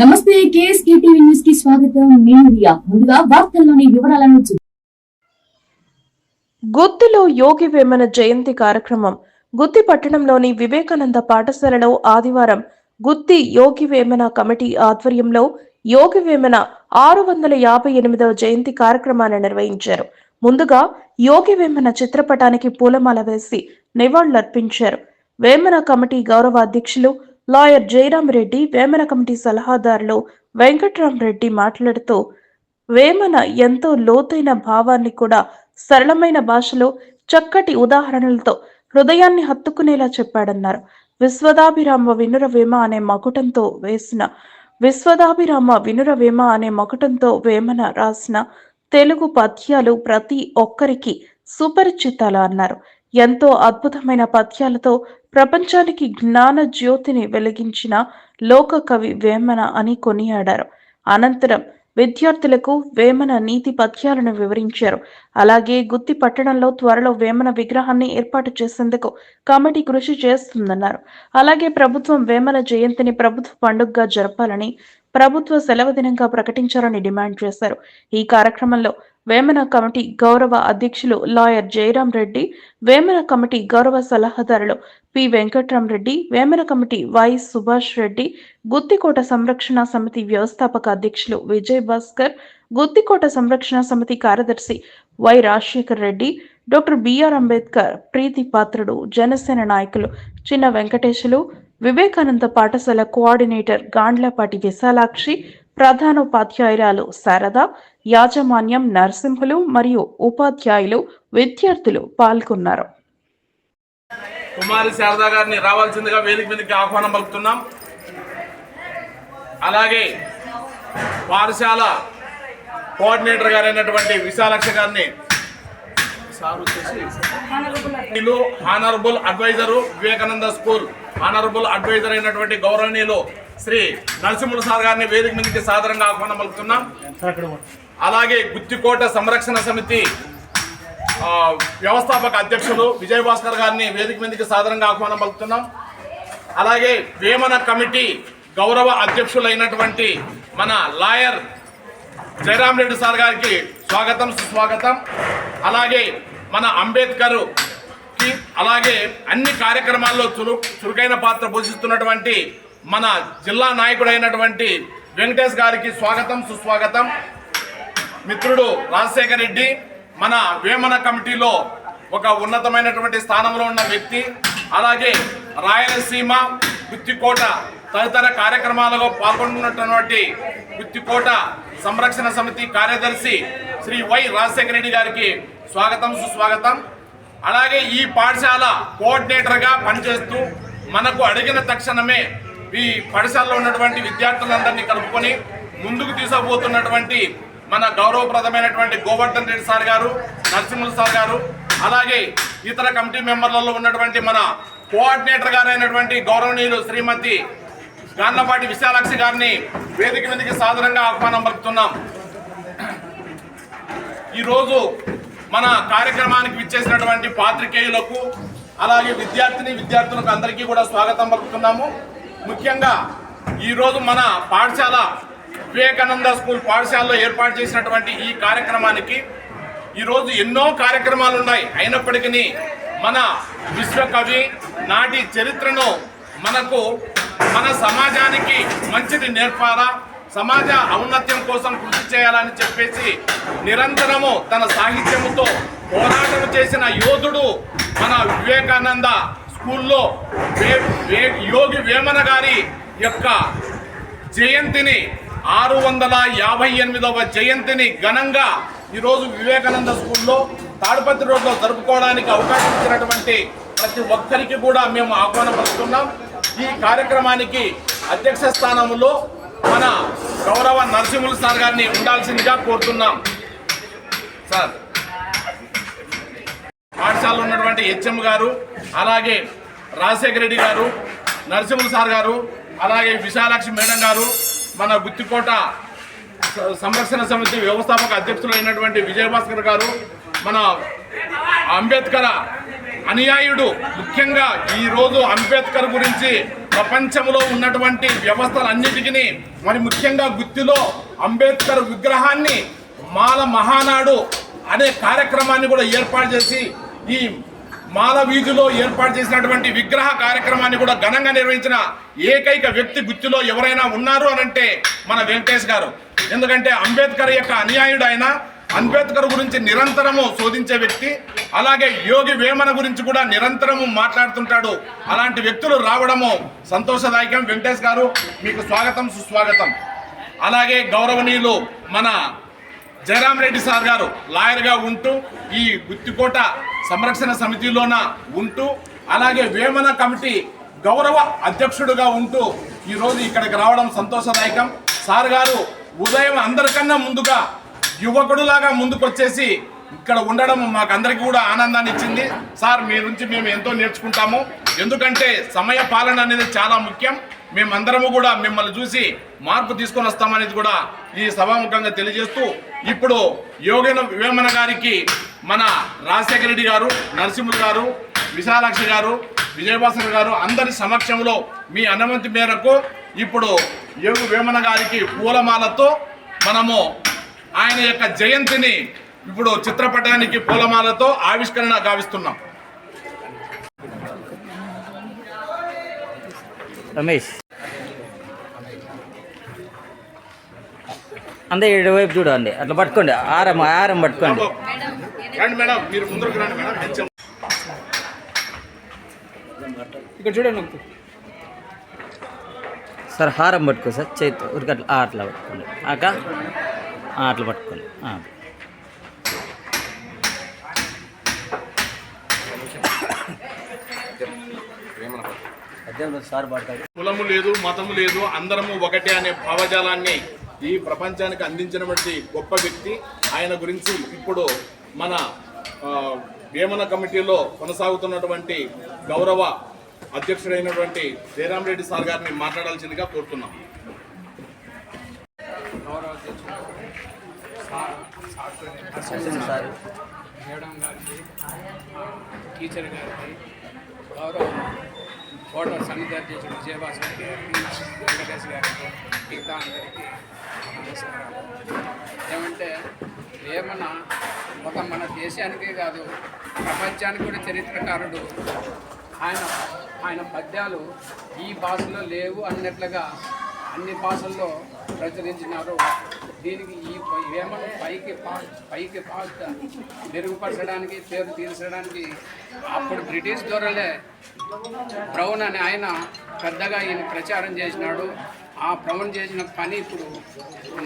నమస్తే KSK TV న్యూస్కి స్వాగతం. నేను రియా. ముందుగా వార్తల్లోని వివరాలను గుత్తిలో యోగి వేమన జయంతి కార్యక్రమం. గుత్తి పట్టణంలోని వివేకానంద పాఠశాలలో ఆదివారం గుత్తి యోగి వేమన కమిటీ ఆధ్వర్యంలో యోగి వేమన ఆరు వందల యాభై ఎనిమిదవ జయంతి కార్యక్రమాన్ని నిర్వహించారు. ముందుగా యోగి వేమన చిత్రపటానికి పూలమాల వేసి నివాళులర్పించారు. వేమన కమిటీ గౌరవ అధ్యక్షులు లాయర్ జయరాం రెడ్డి వేమన కమిటీ సలహాదారులు వెంకట్రామరెడ్డి మాట్లాడుతూ వేమన ఎంతో లోతైన భావాన్ని కూడా సరళమైన భాషలో చక్కటి ఉదాహరణలతో హృదయాన్ని హత్తుకునేలా చెప్పాడన్నారు. విశ్వదాభిరామ వినురవేమ అనే మకుటంతో వేసిన విశ్వదాభిరామ వినురవేమ అనే మకుటంతో వేమన రాసిన తెలుగు పద్యాలు ప్రతి ఒక్కరికి సుపరిచితాలు అన్నారు. ఎంతో అద్భుతమైన పద్యాలతో ప్రపంచానికి జ్ఞాన జ్యోతిని వెలిగించిన లోక కవి వేమన అని కొనియాడారు. అనంతరం విద్యార్థులకు వేమన నీతి పద్యాలను వివరించారు. అలాగే గుత్తి పట్టణంలో త్వరలో వేమన విగ్రహాన్ని ఏర్పాటు చేసేందుకు కమిటీ కృషి చేస్తుందన్నారు. అలాగే ప్రభుత్వం వేమన జయంతిని ప్రభుత్వ పండుగగా జరపాలని ప్రభుత్వ సెలవు దినంగా ప్రకటించాలని డిమాండ్ చేశారు. ఈ కార్యక్రమంలో వేమన కమిటీ గౌరవ అధ్యక్షులు లాయర్ జయరాం రెడ్డి వేమన కమిటీ గౌరవ సలహాదారులు P Venkatramreddy Vemana committee Y Subhash Reddy Guttikota సంరక్షణ సమితి వ్యవస్థాపక అధ్యక్షులు విజయ్ భాస్కర్ గుత్తికోట సంరక్షణ సమితి కార్యదర్శి Y Rajasekhar Reddy doctor B R Ambedkar ప్రీతి పాత్రుడు జనసేన నాయకులు చిన్న వెంకటేశులు వివేకానంద పాఠశాల కోఆర్డినేటర్ గాండ్లపాటి విశాలాక్షి ప్రధానోపాధ్యాయురాలు శారద యాజమాన్యం నరసింహులు మరియు ఉపాధ్యాయులు విద్యార్థులు పాల్గొన్నారు. కుమారి శారదా గారిని రావాల్సిందిగా వేదిక మీదకి ఆహ్వానం పలుకుతున్నాం. అలాగే పాఠశాల కోఆర్డినేటర్ గారైనటువంటి విశాలక్ష గారిని honourable adviser Vivekananda school honourable adviser అయినటువంటి గౌరవనీయులు శ్రీ నరసింహులు సార్ గారిని వేదిక మీదకి సాదరంగా ఆహ్వానం పలుకుతున్నాం అలాగే గుత్తికోట సంరక్షణ సమితి వ్యవస్థాపక అధ్యక్షులు విజయ్ భాస్కర్ గారిని వేదిక మీదకి సాదరంగా ఆహ్వానం పలుకుతున్నాం అలాగే వేమన కమిటీ గౌరవ అధ్యక్షులైనటువంటి మన లాయర్ జయరాం రెడ్డి సార్ గారికి స్వాగతం సుస్వాగతం. అలాగే మన అంబేద్కర్కి అలాగే అన్ని కార్యక్రమాల్లో చురు చురుకైన పాత్ర పోషిస్తున్నటువంటి మన జిల్లా నాయకుడైనటువంటి వెంకటేష్ గారికి స్వాగతం సుస్వాగతం. మిత్రుడు రాజశేఖర్ రెడ్డి మన వేమన కమిటీలో ఒక ఉన్నతమైనటువంటి స్థానంలో ఉన్న వ్యక్తి అలాగే రాయలసీమ గుత్తికోట తదితర కార్యక్రమాలలో పాల్గొంటున్నటువంటి గుత్తికోట సంరక్షణ సమితి కార్యదర్శి శ్రీ వై రాజశేఖర రెడ్డి గారికి స్వాగతం సుస్వాగతం. అలాగే ఈ పాఠశాల కోఆర్డినేటర్గా పనిచేస్తూ మనకు అడిగిన తక్షణమే ఈ పాఠశాలలో ఉన్నటువంటి విద్యార్థులందరినీ కలుపుకొని ముందుకు తీసుకుపోతున్నటువంటి మన గౌరవప్రదమైనటువంటి గోవర్ధన్ రెడ్డి సార్ గారు నరసింహుల సార్ గారు అలాగే ఇతర కమిటీ మెంబర్లలో ఉన్నటువంటి మన కోఆర్డినేటర్ గారైనటువంటి గౌరవనీయులు శ్రీమతి గాన్నపాటి విశాలాక్షి గారిని వేదిక మీదకి సాధారణంగా ఆహ్వానం పలుకుతున్నాం. ఈరోజు మన కార్యక్రమానికి విచ్చేసినటువంటి పాత్రికేయులకు అలాగే విద్యార్థిని విద్యార్థులకు అందరికీ కూడా స్వాగతం పలుకుతున్నాము. ముఖ్యంగా ఈరోజు మన పాఠశాల వివేకానంద స్కూల్ పాఠశాలలో ఏర్పాటు చేసినటువంటి ఈ కార్యక్రమానికి ఈరోజు ఎన్నో కార్యక్రమాలు ఉన్నాయి. అయినప్పటికీ మన విశ్వకవి నాటి చరిత్రను మనకు మన సమాజానికి మంచిది నేర్పాలా సమాజ ఔన్నత్యం కోసం కృషి చేయాలని చెప్పేసి నిరంతరము తన సాహిత్యముతో పోరాటం చేసిన యోధుడు మన వివేకానంద స్కూల్లో యోగి వేమన గారి యొక్క జయంతిని ఆరు వందల యాభై ఎనిమిదవ జయంతిని ఘనంగా ఈరోజు వివేకానంద స్కూల్లో తాడిపత్రి రోడ్లో జరుపుకోవడానికి అవకాశం ఇచ్చినటువంటి ప్రతి ఒక్కరికి కూడా మేము ఆహ్వానం ఈ కార్యక్రమానికి అధ్యక్ష స్థానంలో మన గౌరవ నరసింహులు సార్ గారిని ఉండాల్సిందిగా కోరుతున్నాం. సార్. పాఠశాలలో ఉన్నటువంటి హెచ్ఎం గారు అలాగే రాజశేఖర రెడ్డి గారు నరసింహ సార్ గారు అలాగే విశాలాక్షి మేడం గారు మన గుత్తికోట సంరక్షణ సమితి వ్యవస్థాపక అధ్యక్షులు అయినటువంటి విజయభాస్కర్ గారు మన అంబేద్కర్ అనుయాయుడు ముఖ్యంగా ఈరోజు అంబేద్కర్ గురించి ప్రపంచంలో ఉన్నటువంటి వ్యవస్థలన్నిటికీ మరి ముఖ్యంగా గుత్తిలో అంబేద్కర్ విగ్రహాన్ని మాల మహానాడు అనే కార్యక్రమాన్ని కూడా ఏర్పాటు చేసి ఈ మాల వీధిలో ఏర్పాటు చేసినటువంటి విగ్రహ కార్యక్రమాన్ని కూడా ఘనంగా నిర్వహించిన ఏకైక వ్యక్తి గుర్తులో ఎవరైనా ఉన్నారు అని అంటే మన వెంకటేష్ గారు. ఎందుకంటే అంబేద్కర్ యొక్క అనుయాయుడు ఆయన. అంబేద్కర్ గురించి నిరంతరము శోధించే వ్యక్తి. అలాగే యోగి వేమన గురించి కూడా నిరంతరము మాట్లాడుతుంటాడు. అలాంటి వ్యక్తులు రావడము సంతోషదాయకం. వెంకటేష్ గారు మీకు స్వాగతం సుస్వాగతం. అలాగే గౌరవనీయులు మన జయరామ్ రెడ్డి సార్ గారు లాయర్గా ఉంటూ ఈ గుత్తికోట సంరక్షణ సమితిలోన ఉంటూ అలాగే వేమన కమిటీ గౌరవ అధ్యక్షుడుగా ఉంటూ ఈరోజు ఇక్కడికి రావడం సంతోషదాయకం. సార్ గారు ఉదయం అందరికన్నా ముందుగా యువకుడులాగా ముందుకొచ్చేసి ఇక్కడ ఉండడం మాకు అందరికీ కూడా ఆనందాన్ని ఇచ్చింది. సార్ మీ నుంచి మేము ఎంతో నేర్చుకుంటాము. ఎందుకంటే సమయ పాలన అనేది చాలా ముఖ్యం. మేమందరము కూడా మిమ్మల్ని చూసి మార్పు తీసుకొని వస్తామనేది కూడా ఈ సభాముఖంగా తెలియజేస్తూ ఇప్పుడు యోగిన వేమన గారికి మన రాజశేఖర రెడ్డి గారు నరసింహులు గారు విశాలాక్షి గారు విజయభాస్కర్ గారు అందరి సమక్షంలో మీ అనుమతి మేరకు ఇప్పుడు యోగి వేమన గారికి పూలమాలతో మనము ఆయన యొక్క జయంతిని ఇప్పుడు చిత్రపటానికి పూలమాలతో ఆవిష్కరణ గావిస్తున్నాం. రమేష్. అందే ఇటువైపు చూడండి. అట్లా పట్టుకోండి. ఆరం ఆరం పట్టుకోండి. రండి మేడం మీరు ముందరకు రండి మేడం హెచ్ఎం ఇక్కడ చూడండి సార్ హారం పట్టుకో సార్. చేతి ఉరికి అట్లా అట్లా పట్టుకోండి. ఆక? ఆ, అట్లా పట్టుకోండి. ఆ. సార్ పడతాడు కులము లేదు మతము లేదు అందరము ఒకటే అనే భావజాలాన్ని ఈ ప్రపంచానికి అందించినటువంటి గొప్ప వ్యక్తి. ఆయన గురించి ఇప్పుడు మన వేమన కమిటీలో కొనసాగుతున్నటువంటి గౌరవ అధ్యక్షుడైనటువంటి జయరాం రెడ్డి సార్ గారిని మాట్లాడాల్సిందిగా కోరుతున్నాం. సార్ మేడం గారికి టీచర్ గారికి గౌరవ ఫోటో సన్నిధి అధ్యక్షుడు విజయభాస్ గారికి వెంకటేష్ గారికి మిగతా అందరికీ నమస్కారాలు. ఏమంటే ఏమన్నా ఒక మన దేశానికే కాదు ప్రపంచానికి కూడా చరిత్రకారుడు ఆయన ఆయన పద్యాలు ఈ భాషలో లేవు అన్నట్లుగా అన్ని భాషల్లో ప్రచురించినారు. దీనికి ఈ వేమను పైకి పైకి పాత మెరుగుపరచడానికి పేరు తీర్చడానికి అప్పుడు బ్రిటిష్ దొరలే బ్రౌన్ అనే ఆయన పెద్దగా ఈయన ప్రచారం చేసినాడు. ఆ బ్రౌన్ చేసిన పని ఇప్పుడు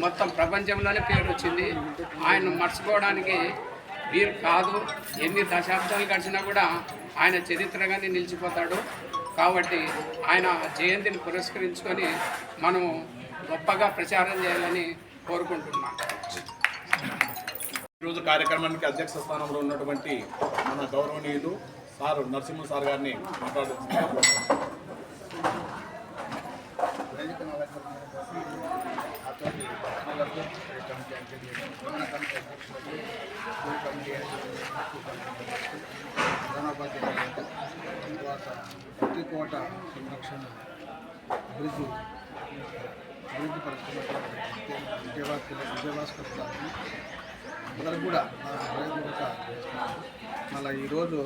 మొత్తం ప్రపంచంలోనే పేరు వచ్చింది ఆయన మర్చిపోవడానికి వీరు కాదు ఎన్ని దశాబ్దాలు గడిచినా కూడా ఆయన చరిత్రగానే నిలిచిపోతాడు. కాబట్టి ఆయన జయంతిని పురస్కరించుకొని మనము గొప్పగా ప్రచారం చేయాలని కోరుకుంటున్నాం ఈరోజు కార్యక్రమానికి అధ్యక్ష స్థానంలో ఉన్నటువంటి మన గౌరవనీయులు సార్ నరసింహ సార్ గారిని మాట్లాడుతున్నాం కోట సంరక్షణ అభివృద్ధి అభివృద్ధి పరుస్తున్నటువంటి విజయవాడ విజయభాస్కర్ గారిని అందరూ కూడా నా హృదయపూర్వక చేస్తున్నాను మళ్ళీ ఈరోజు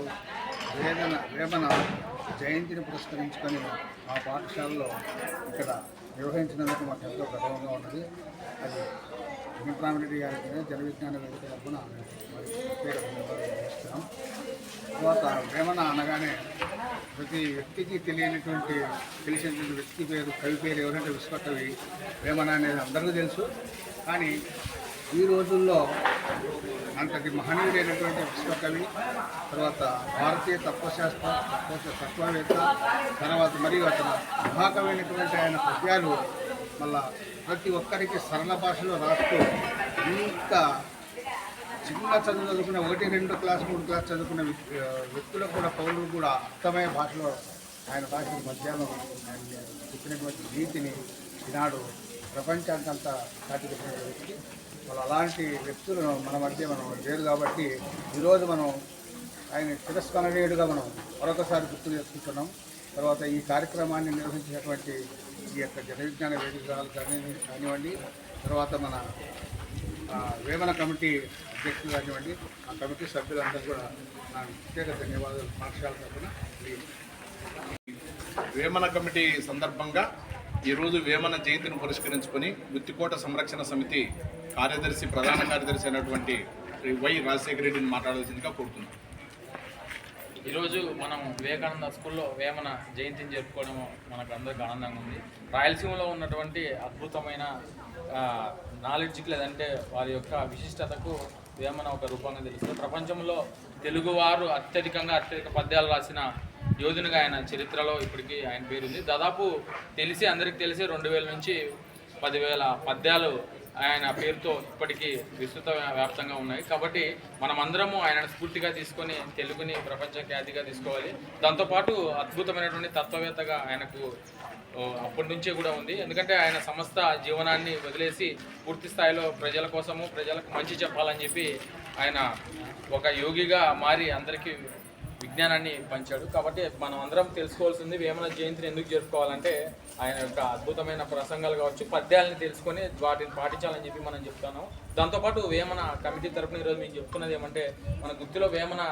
వేదన వేమన జయంతిని పురస్కరించుకొని మా పాఠశాలలో ఇక్కడ నిర్వహించినందుకు మాకు ఎంతో గర్వంగా ఉన్నది. అది వెంకటరామరెడ్డి గారికి జన విజ్ఞాన వేదిక తరఫున మరి ప్రత్యేక ధన్యవాదాలు చేస్తున్నాం తర్వాత వేమన అనగానే ప్రతి వ్యక్తికి తెలియనటువంటి తెలిసినటువంటి వ్యక్తి పేరు కవి పేరు ఎవరంటే విశ్వకవి వేమన అనేది అందరికీ తెలుసు. కానీ ఈ రోజుల్లో అంతటి మహనీయుడైనటువంటి విశ్వకవి తర్వాత భారతీయ తత్వశాస్త్ర తత్వవేత్త తర్వాత మరియు అతను మహాకవి ఆయన పద్యాలు మళ్ళా ప్రతి ఒక్కరికి సరళ భాషలో రాస్తూ ఇంత చిన్న చదువు చదువుకునే ఒకటి రెండు క్లాస్ మూడు క్లాస్ చదువుకునే వ్యక్తులకు కూడా పౌరులు కూడా అర్థమయ్యే భాషలో ఆయన భాష మధ్యాహ్నం ఆయన చెప్పినటువంటి నీతిని ఈనాడు ప్రపంచానికంతా చాటిపెట్టిన వ్యక్తి. వాళ్ళు అలాంటి వ్యక్తులను మన మధ్య మనం లేరు కాబట్టి ఈరోజు మనం ఆయన తిరస్కరణీయుడుగా మనం మరొకసారి గుర్తు చేసుకుంటున్నాం. తర్వాత ఈ కార్యక్రమాన్ని నిర్వహించినటువంటి ఈ యొక్క జన విజ్ఞాన వేదికలు కానివ్వండి తర్వాత మన వేమన కమిటీ అధ్యక్షులు కానివ్వండి ఆ కమిటీ సభ్యులందరూ కూడా నా ప్రత్యేక ధన్యవాదాలు పాఠశాల తరఫున వేమన కమిటీ సందర్భంగా ఈరోజు వేమన జయంతిని పురస్కరించుకొని గుత్తికోట సంరక్షణ సమితి కార్యదర్శి ప్రధాన కార్యదర్శి అయినటువంటి శ్రీ వై రాజశేఖర రెడ్డిని మాట్లాడాల్సిందిగా కోరుతున్నాం ఈరోజు మనం వివేకానంద స్కూల్లో వేమన జయంతిని జరుపుకోవడం మనకు అందరికీ ఆనందంగా ఉంది. రాయలసీమలో ఉన్నటువంటి అద్భుతమైన నాలెడ్జ్కి లేదంటే వారి యొక్క విశిష్టతకు ఏమైనా ఒక రూపంగా తెలుస్తుంది. ప్రపంచంలో తెలుగువారు అత్యధికంగా అత్యధిక పద్యాలు రాసిన యోధునిగా ఆయన చరిత్రలో ఇప్పటికీ ఆయన పేరు ఉంది దాదాపు తెలిసి అందరికీ తెలిసి రెండు వేల నుంచి పదివేల పద్యాలు ఆయన పేరుతో ఇప్పటికీ విస్తృత వ్యాప్తంగా ఉన్నాయి. కాబట్టి మనమందరము ఆయన స్ఫూర్తిగా తీసుకొని తెలుగుని ప్రపంచ ఖ్యాతిగా తీసుకోవాలి. దాంతోపాటు అద్భుతమైనటువంటి తత్వవేత్తగా ఆయనకు అప్పటి నుంచే కూడా ఉంది. ఎందుకంటే ఆయన సమస్త జీవనాన్ని వదిలేసి పూర్తి స్థాయిలో ప్రజల కోసము ప్రజలకు మంచి చెప్పాలని చెప్పి ఆయన ఒక యోగిగా మారి అందరికీ విజ్ఞానాన్ని పంచాడు. కాబట్టి మనం అందరం తెలుసుకోవాల్సింది వేమన జయంతిని ఎందుకు జరుపుకోవాలంటే ఆయన యొక్క అద్భుతమైన ప్రసంగాలు కావచ్చు పద్యాలను తెలుసుకొని వాటిని పాటించాలని చెప్పి మనం చెప్తున్నాం దాంతోపాటు వేమన కమిటీ తరపున ఈరోజు మేము చెప్తున్నది ఏమంటే మన గుత్తిలో వేమన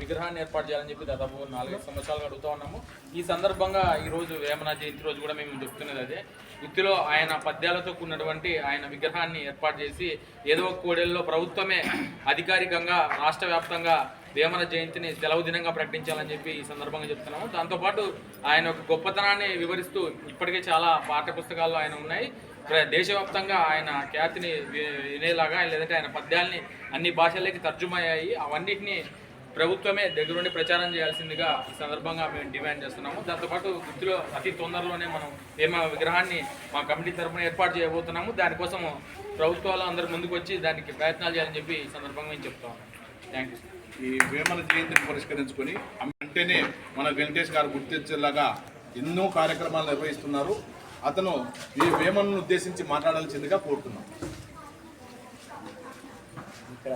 విగ్రహాన్ని ఏర్పాటు చేయాలని చెప్పి దాదాపు నాలుగైదు సంవత్సరాలు అడుగుతూ ఉన్నాము. ఈ సందర్భంగా ఈరోజు వేమన జయంతి రోజు కూడా మేము చెప్తున్నది అదే. గుత్తిలో ఆయన పద్యాలతో కూడినటువంటి ఆయన విగ్రహాన్ని ఏర్పాటు చేసి ఏదో ఒక కోడెల్లో ప్రభుత్వమే అధికారికంగా రాష్ట్ర వ్యాప్తంగా వేమన జయంతిని సెలవు దినంగా ప్రకటించాలని చెప్పి ఈ సందర్భంగా చెప్తున్నాము. దాంతోపాటు ఆయన యొక్క గొప్పతనాన్ని వివరిస్తూ ఇప్పటికే చాలా పాఠ్య పుస్తకాల్లో ఆయన ఉన్నాయి. ప్ర- దేశవ్యాప్తంగా ఆయన ఖ్యాతిని వినేలాగా లేదంటే ఆయన పద్యాల్ని అన్ని భాషల్లోకి తర్జుమయ్యాయి. అవన్నిటిని ప్రభుత్వమే దగ్గరుండి ప్రచారం చేయాల్సిందిగా ఈ సందర్భంగా మేము డిమాండ్ చేస్తున్నాము. దాంతోపాటు గుర్తులో అతి తొందరలోనే మనం ఏమో విగ్రహాన్ని మా కమిటీ తరఫున ఏర్పాటు చేయబోతున్నాము. దానికోసం ప్రభుత్వాలు అందరు ముందుకు వచ్చి దానికి ప్రయత్నాలు చేయాలని చెప్పి ఈ సందర్భంగా మేము చెప్తా ఉన్నాం థ్యాంక్ యూ ఈ వేమన జయంతిని పురస్కరించుకొని అంటేనే మన వెంకటేష్ గారు గుర్తించేలాగా ఎన్నో కార్యక్రమాలు నిర్వహిస్తున్నారు. అతను ఈ వేమనను ఉద్దేశించి మాట్లాడాల్సిందిగా కోరుతున్నాం. ఇక్కడ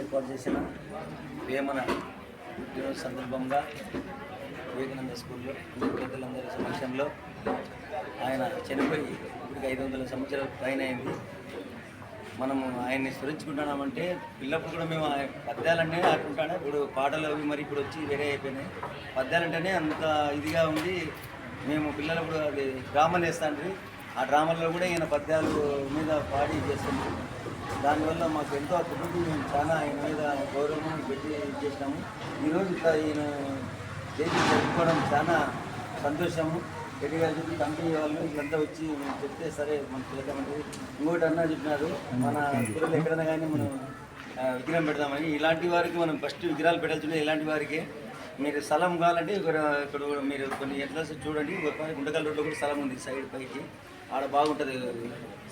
ఏర్పాటు చేసిన వేమన దినోత్సవ సందర్భంగా వివేకానంద స్కూల్లో పెద్దలందరి సమక్షంలో ఆయన చనిపోయి ఇప్పటికి ఐదు వందల సంవత్సరాల పైన అయింది. మనము ఆయన్ని స్మరించుకుంటున్నామంటే పిల్లప్పుడు కూడా మేము ఆయన పద్యాలనే ఆడుకుంటానే. ఇప్పుడు పాటలు అవి మరి ఇప్పుడు వచ్చి వేరే అయిపోయినాయి. పద్యాలంటేనే అంత ఇదిగా ఉంది. మేము పిల్లలప్పుడు అది డ్రామాలు వేస్తాండ్రి ఆ డ్రామాల్లో కూడా ఈయన పద్యాలు మీద పాడి చేస్తుంటాం దానివల్ల మాకు ఎంతో అభివృద్ధి మేము చాలా ఆయన మీద గౌరవం పెట్టి చేసినాము. ఈరోజు ఇట్లా ఈయన చేసి చెప్పుకోవడం చాలా సంతోషము. రెడ్డి గారు చెప్పి కంపెనీ వాళ్ళు ఇదంతా వచ్చి చెప్తే సరే మనం చేద్దామంటే ఇంకోటి అన్నా చెప్పినారు. మన స్కూల్లో ఎక్కడైనా కానీ మనం విగ్రహం పెడదామని. ఇలాంటి వారికి మనం ఫస్ట్ విగ్రహాలు పెట్టాల్సిందే ఇలాంటి వారికి. మీరు స్థలం కావాలంటే ఇక్కడ ఇక్కడ మీరు కొన్ని ఎట్లా చూడండి. ఒక రోడ్లో కూడా స్థలం ఉంది సైడ్ పైకి. ఆడ బాగుంటుంది.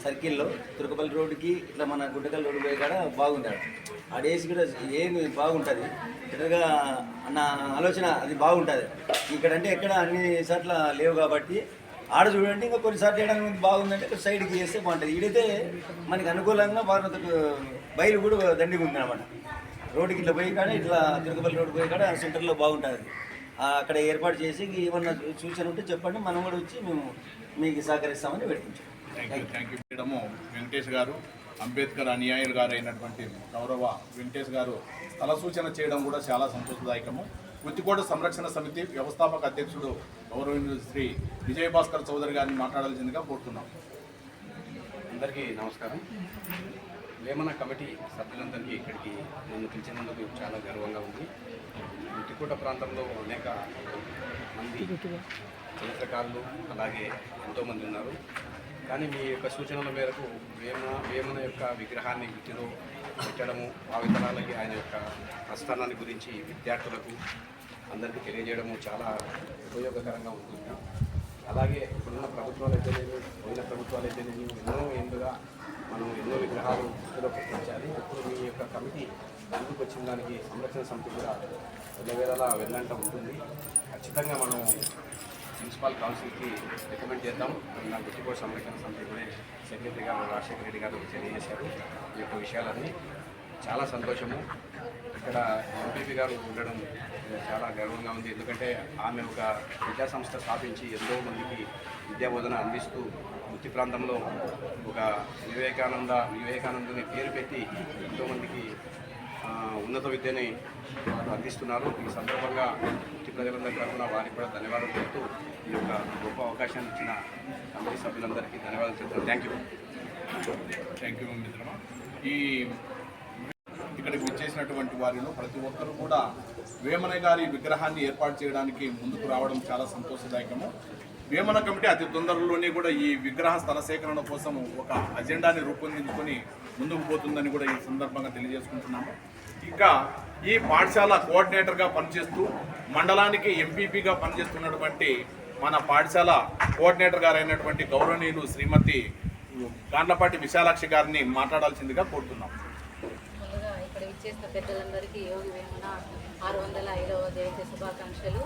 సర్కిల్లో తురకపల్లి రోడ్డుకి ఇట్లా మన గుడ్డకల్ రోడ్డు పోయి కాడ బాగుంది ఆడ వేసి కూడా ఏమి బాగుంటుంది? ఇక్కడగా నా ఆలోచన అది బాగుంటుంది. ఇక్కడ అంటే ఎక్కడ అన్ని చోట్ల లేవు కాబట్టి ఆడ చూడండి ఇంకా కొన్నిసార్లు చేయడానికి బాగుందంటే సైడ్కి చేస్తే బాగుంటుంది. ఈడైతే మనకి అనుకూలంగా భారత బయలు కూడా దండిగా ఉంది అనమాట రోడ్డుకి ఇట్లా పోయి కాడ ఇట్లా తిరుపతి రోడ్డు పోయి కాడ సెంటర్లో బాగుంటుంది. అక్కడ ఏర్పాటు చేసి ఏమన్నా సూచన ఉంటే చెప్పండి. మనం కూడా వచ్చి మేము మీకు సహకరిస్తామని పెట్టుకుంటాం thank you thank you madam Venkatesh గారు అంబేద్కర్ అనుయాయులు గారు అయినటువంటి గౌరవ వెంకటేష్ గారు స్థల సూచన చేయడం కూడా చాలా సంతోషదాయకము. గుత్తికోట సంరక్షణ సమితి వ్యవస్థాపక అధ్యక్షుడు గౌరవనీయులు శ్రీ విజయభాస్కర్ చౌదరి గారిని మాట్లాడాల్సిందిగా కోరుతున్నాం. అందరికీ నమస్కారం. వేమన కమిటీ సభ్యులందరికీ ఇక్కడికి నన్ను పిలిచినందుకు చాలా గర్వంగా ఉంది. ఇటుకోట ప్రాంతంలో అనేక మంది చరిత్రకారులు అలాగే ఎంతోమంది ఉన్నారు. కానీ మీ యొక్క సూచనల మేరకు వేమన వేమన యొక్క విగ్రహాన్ని వృత్తిలో పెట్టడము భావితరాలకి ఆయన యొక్క ప్రస్థానాన్ని గురించి విద్యార్థులకు అందరికీ తెలియజేయడము చాలా ఉపయోగకరంగా ఉంటుంది. అలాగే ఇప్పుడున్న ప్రభుత్వాలు అయితేనేమి పోయిన ప్రభుత్వాలు అయితేనేమి ఎన్నో ఏళ్ళుగా మనం ఎన్నో విగ్రహాలు వృత్తిలో పెట్టించాలి. ఇప్పుడు మీ యొక్క కమిటీ ముందుకు వచ్చిన దానికి సంరక్షణ సమితి కూడా వెళ్ళవేళలా వెళ్ళంట ఉంటుంది. ఖచ్చితంగా మనం మున్సిపల్ కౌన్సిల్కి రికమెండ్ చేద్దాం. నా గుర్తుకోట సంరక్షణ సమితి కూడా సెక్రటరీ గారు రాజశేఖర రెడ్డి గారు తెలియజేశారు ఈ యొక్క విషయాలన్నీ. చాలా సంతోషము. ఇక్కడ ఎంపీపీ గారు ఉండడం చాలా గర్వంగా ఉంది. ఎందుకంటే ఆమె ఒక విద్యా సంస్థ స్థాపించి ఎంతో మందికి విద్యా బోధన అందిస్తూ వృత్తి ప్రాంతంలో ఒక వివేకానంద వివేకానందని పేరు పెట్టి ఎంతోమందికి ఉన్నత విద్యని అందిస్తున్నారు. ఈ సందర్భంగా వృత్తి ప్రజలందరి తరఫున వారికి కూడా ధన్యవాదాలు చెప్తూ ఈ యొక్క గొప్ప అవకాశాన్ని ఇచ్చిన కమిటీ సభ్యులందరికీ ధన్యవాదాలు చెప్తాను థ్యాంక్ యూ థ్యాంక్ యూ మిత్రమా. ఈ ఇక్కడికి విచ్చేసినటువంటి వారిలో ప్రతి ఒక్కరూ కూడా వేమన గారి విగ్రహాన్ని ఏర్పాటు చేయడానికి ముందుకు రావడం చాలా సంతోషదాయకము. వేమన కమిటీ అతి తొందరలోనే కూడా ఈ విగ్రహ స్థల సేకరణ కోసం ఒక అజెండాని రూపొందించుకొని ముందుకు పోతుందని కూడా ఈ సందర్భంగా తెలియజేసుకుంటున్నాము. ఇంకా ఈ పాఠశాల కోఆర్డినేటర్గా పనిచేస్తూ మండలానికి ఎంపీపీగా పనిచేస్తున్నటువంటి మన పాఠశాల కోఆర్డినేటర్ గారైనటువంటి గౌరవనీయులు శ్రీమతి గాండ్లపాటి విశాలాక్షి గారిని మాట్లాడాల్సిందిగా కోరుతున్నాం. ఇక్కడ ఇచ్చేసిన పెద్దలందరికీ యోగి వేమన ఆరు వందల ఐదవ జయంతి శుభాకాంక్షలు.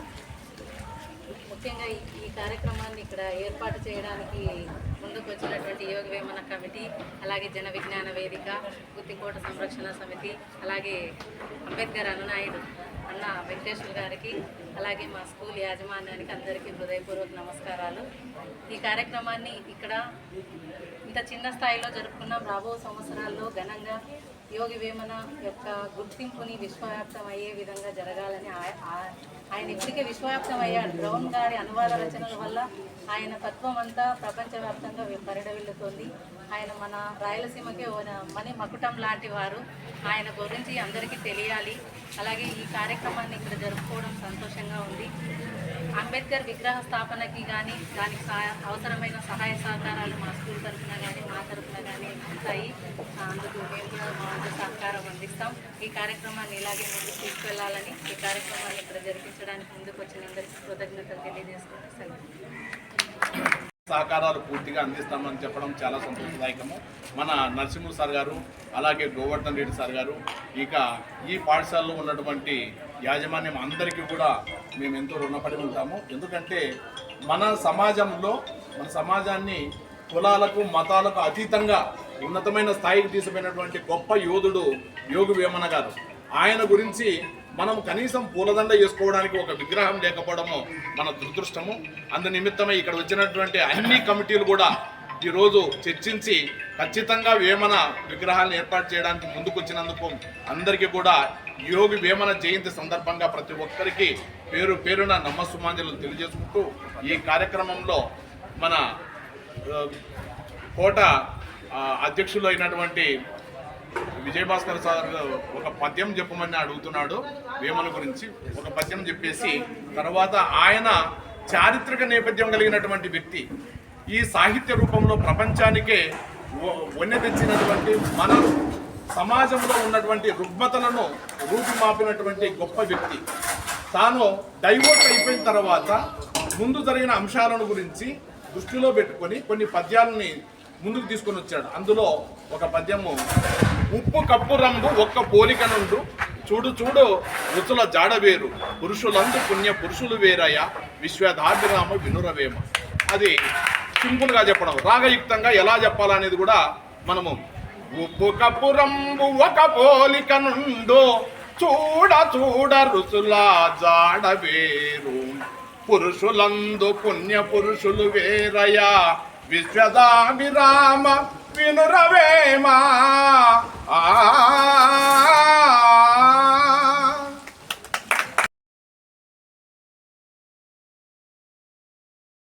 ముఖ్యంగా ఈ- కార్యక్రమాన్ని ఇక్కడ ఏర్పాటు చేయడానికి ముందుకు వచ్చినటువంటి యోగ వేమన కమిటీ అలాగే జన విజ్ఞాన వేదిక గుత్తికోట సంరక్షణ సమితి అలాగే అంబేద్కర్ అనునాయుడు అన్న వెంకటేశ్వర గారికి అలాగే మా స్కూల్ యాజమాన్యానికి అందరికీ హృదయపూర్వక నమస్కారాలు. ఈ కార్యక్రమాన్ని ఇక్కడ ఇంత చిన్న స్థాయిలో జరుపుకున్నాం రాబో సంవత్సరాల్లో ఘనంగా యోగి వేమన యొక్క గుర్తింపుని విశ్వవ్యాప్తం అయ్యే విధంగా జరగాలని ఆయన ఇప్పటికే విశ్వవ్యాప్తం అయ్యాడు బ్రౌన్ గారి అనువాద రచనల వల్ల ఆయన తత్వం అంతా ప్రపంచవ్యాప్తంగా పరిడవిల్లుతోంది ఆయన మన రాయలసీమకే ఓ మకుటం లాంటి వారు. ఆయన గురించి అందరికీ తెలియాలి. అలాగే ఈ కార్యక్రమాన్ని ఇక్కడ జరుపుకోవడం సంతోషంగా ఉంది. అంబేద్కర్ విగ్రహ స్థాపనకి కానీ దానికి సహాయ అవసరమైన సహాయ సహకారాలు మా స్కూల్ తరఫున కానీ మా తరఫున కానీ ఉంటాయి అందుకు మేము కూడా మా సహకారం అందిస్తాం. ఈ కార్యక్రమాన్ని ఇలాగే ముందుకు తీసుకెళ్ళాలని ఈ కార్యక్రమాన్ని ఇక్కడ జరిపించడానికి ముందుకు వచ్చిన అందరికీ కృతజ్ఞతలు తెలియజేసుకుంటూ సెలవు. సహకారాలు పూర్తిగా అందిస్తామని చెప్పడం చాలా సంతోషదాయకము. మన నరసింహ సార్ గారు అలాగే గోవర్ధన్ రెడ్డి సార్ గారు ఇక ఈ పాఠశాలలో ఉన్నటువంటి యాజమాన్యం అందరికీ కూడా మేము ఎంతో రుణపడి ఉంటాము. ఎందుకంటే మన సమాజంలో మన సమాజాన్ని కులాలకు మతాలకు అతీతంగా ఉన్నతమైన స్థాయికి తీసుకుపోయినటువంటి గొప్ప యోధుడు యోగి వేమన గారు. ఆయన గురించి మనం కనీసం పూలదండ చేసుకోవడానికి ఒక విగ్రహం లేకపోవడము మన దురదృష్టము. అందు నిమిత్తమే ఇక్కడ వచ్చినటువంటి అన్ని కమిటీలు కూడా ఈరోజు చర్చించి ఖచ్చితంగా వేమన విగ్రహాలను ఏర్పాటు చేయడానికి ముందుకు వచ్చినందుకు అందరికీ కూడా యోగి వేమన జయంతి సందర్భంగా ప్రతి ఒక్కరికి పేరు పేరున నమ్మసుమాంజలు తెలియజేసుకుంటూ ఈ కార్యక్రమంలో మన కోట అధ్యక్షులు అయినటువంటి విజయభాస్కర్ సార్ ఒక పద్యం చెప్పమని అడుగుతున్నాడు వేమన గురించి. ఒక పద్యం చెప్పేసి తర్వాత ఆయన చారిత్రక నేపథ్యం కలిగినటువంటి వ్యక్తి. ఈ సాహిత్య రూపంలో ప్రపంచానికే వ- వన్నె తెచ్చినటువంటి మన సమాజంలో ఉన్నటువంటి రుగ్మతలను రూపుమాపినటువంటి గొప్ప వ్యక్తి. తాను డైవర్ట్ అయిపోయిన తర్వాత ముందు జరిగిన అంశాలను గురించి దృష్టిలో పెట్టుకొని కొన్ని పద్యాలని ముందుకు తీసుకొని వచ్చాడు. అందులో ఒక పద్యము ఉప్పు కప్పు రంగు ఒక్క పోలిక నుండు చూడు చూడు రుచుల జాడవేరు పురుషులందు పుణ్య పురుషులు వేరయ్య. విశ్వధాభిరామ వినురవేమ. అది సింపుల్గా చెప్పడం. రాగయుక్తంగా ఎలా చెప్పాలనేది కూడా మనము ఉప్పు కప్పు రంగు ఒక పోలిక నుండు చూడ చూడ రుచుల జాడవేరు పురుషులందు పుణ్య పురుషులు వేరయ విశ్వదాభిరామ వినురవేమా?